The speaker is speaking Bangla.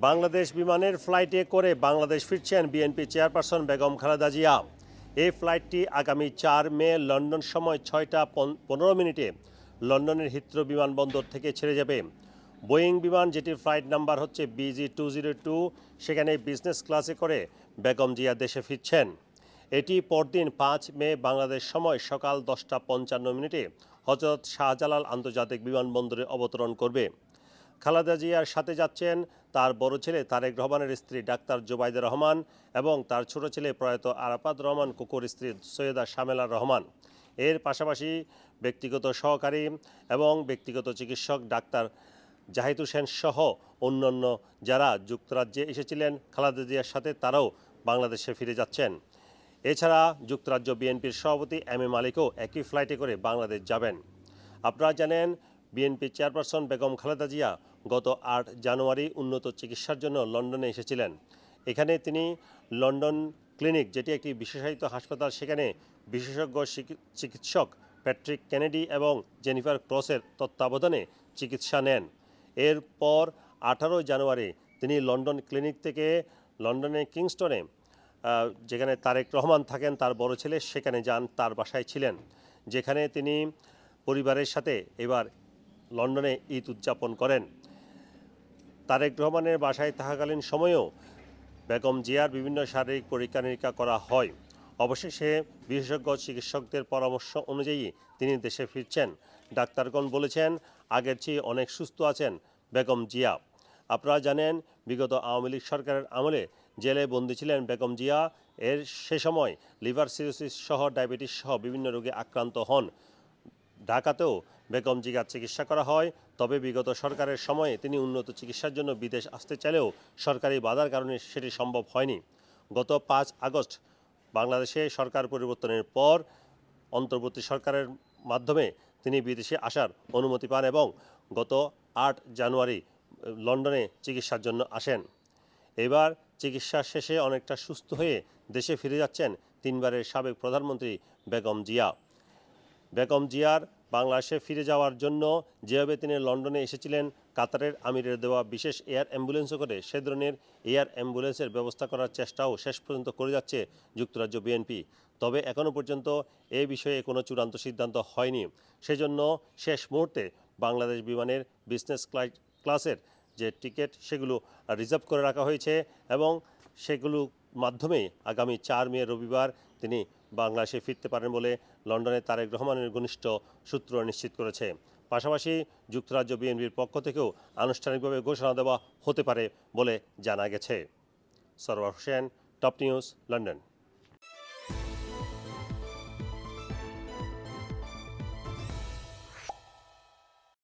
বাংলাদেশ বিমানের ফ্লাইটে করে বাংলাদেশ ফিরছেন বিএনপি চেয়ারপারসন বেগম খালেদা জিয়া। এই ফ্লাইটটি আগামী চার মে লন্ডন সময় ছয়টা পন- পনেরো মিনিটে লন্ডনের হিথ্রো বিমানবন্দর থেকে ছেড়ে যাবে। বোয়িং বিমান, যেটির ফ্লাইট নাম্বার হচ্ছে বিজি টু জিরো টু, সেখানে বিজনেস ক্লাসে করে বেগম জিয়া দেশে ফিরছেন। এটি পরদিন পাঁচ মে বাংলাদেশ সময় সকাল দশটা পঞ্চান্ন মিনিটে হজরত শাহজালাল আন্তর্জাতিক বিমানবন্দরে অবতরণ করবে। খালেদা জিয়ার সাথে যাচ্ছেন তার বড় ছেলে তারেক রহমানের স্ত্রী ডাক্তার জোবাইদা রহমান এবং তার ছোট ছেলে প্রয়াত আরাফাত রহমান, কুকুর স্ত্রী সৈয়দা শামেলা রহমান। এর পাশাপাশি ব্যক্তিগত সহকারী এবং ব্যক্তিগত চিকিৎসক ডাক্তার জাহিদ হোসেন সহ অন্যান্য যারা যুক্তরাজ্যে এসেছিলেন খালেদা জিয়ার সাথে, তারাও বাংলাদেশে ফিরে যাচ্ছেন। এছাড়া যুক্তরাজ্য বিএনপির সভাপতি এম এ মালিকও একই ফ্লাইটে করে বাংলাদেশ যাবেন। আপনারা জানেন বিএনপি চেয়ারপারসন বেগম খালেদা জিয়া গত আট জানুয়ারি উন্নত চিকিৎসার জন্য লন্ডনে এসেছিলেন। এখানে তিনি লন্ডন ক্লিনিক, যেটি একটি বিশেষায়িত হাসপাতাল, সেখানে বিশেষজ্ঞ চিকিৎসক প্যাট্রিক কেনেডি এবং জেনিফার ক্রসের তত্ত্বাবধানে চিকিৎসা নেন। এরপর আঠারোই জানুয়ারি তিনি লন্ডন ক্লিনিক থেকে লন্ডনের কিংস্টনে যেখানে তারেক রহমান থাকেন, তার বড় ছেলে, সেখানে যান, তার বাসায় ছিলেন, যেখানে তিনি পরিবারের সাথে এবার লন্ডনে ঈদ উদযাপন করেন। তারেক রহমানের বাসায় থাকাকালীন সময়েও বেগম জিয়ার বিভিন্ন শারীরিক পরীক্ষা নিরীক্ষা করা হয়। অবশেষে বিশেষজ্ঞ চিকিৎসকদের পরামর্শ অনুযায়ী তিনি দেশে ফিরছেন। ডাক্তারগণ বলেছেন, আগের চেয়ে অনেক সুস্থ আছেন বেগম জিয়া। আপনারা জানেন, বিগত আওয়ামী লীগ সরকারের আমলে জেলে বন্দী ছিলেন বেগম জিয়া। এর সে সময় লিভার সিরোসিস সহ ডায়াবেটিস সহ বিভিন্ন রোগে আক্রান্ত হন। ঢাকাতেও বেগম জিগার চিকিৎসা করা হয়। তবে বিগত সরকারের সময়ে তিনি উন্নত চিকিৎসার জন্য বিদেশ আসতে চাইলেও সরকারি বাধার কারণে সেটি সম্ভব হয়নি। গত পাঁচ আগস্ট বাংলাদেশে সরকার পরিবর্তনের পর অন্তর্বর্তী সরকারের মাধ্যমে তিনি বিদেশে আসার অনুমতি পান এবং গত আট জানুয়ারি লন্ডনে চিকিৎসার জন্য আসেন। এবার চিকিৎসা শেষে অনেকটা সুস্থ হয়ে দেশে ফিরে যাচ্ছেন তিনবারের সাবেক প্রধানমন্ত্রী বেগম জিয়া। বেগম জিয়ার বাংলাদেশে ফিরে যাওয়ার জন্য যেভাবে তিনি লন্ডনে এসেছিলেন, কাতারের আমিরের দেওয়া বিশেষ এয়ার অ্যাম্বুলেন্সও করে সে ধরনের এয়ার অ্যাম্বুলেন্সের ব্যবস্থা করার চেষ্টাও শেষ পর্যন্ত করে যাচ্ছে যুক্তরাজ্য বিএনপি। তবে এখনও পর্যন্ত এ বিষয়ে কোনো চূড়ান্ত সিদ্ধান্ত হয়নি। সেজন্য শেষ মুহূর্তে বাংলাদেশ বিমানের বিজনেস ক্লাসের যে টিকিট সেগুলো রিজার্ভ করে রাখা হয়েছে এবং সেগুলো মাধ্যমে আগামী চার মে রবিবার তিনি বাংলাদেশে ফিরতে পারেন বলে লন্ডনে তারেক রহমানের ঘনিষ্ঠ সূত্র নিশ্চিত করেছে। পাশাপাশি যুক্তরাজ্য বিএনপির পক্ষ থেকেও আনুষ্ঠানিকভাবে ঘোষণা দেওয়া হতে পারে বলে জানা গেছে। Sarwar Hossain, top news, London.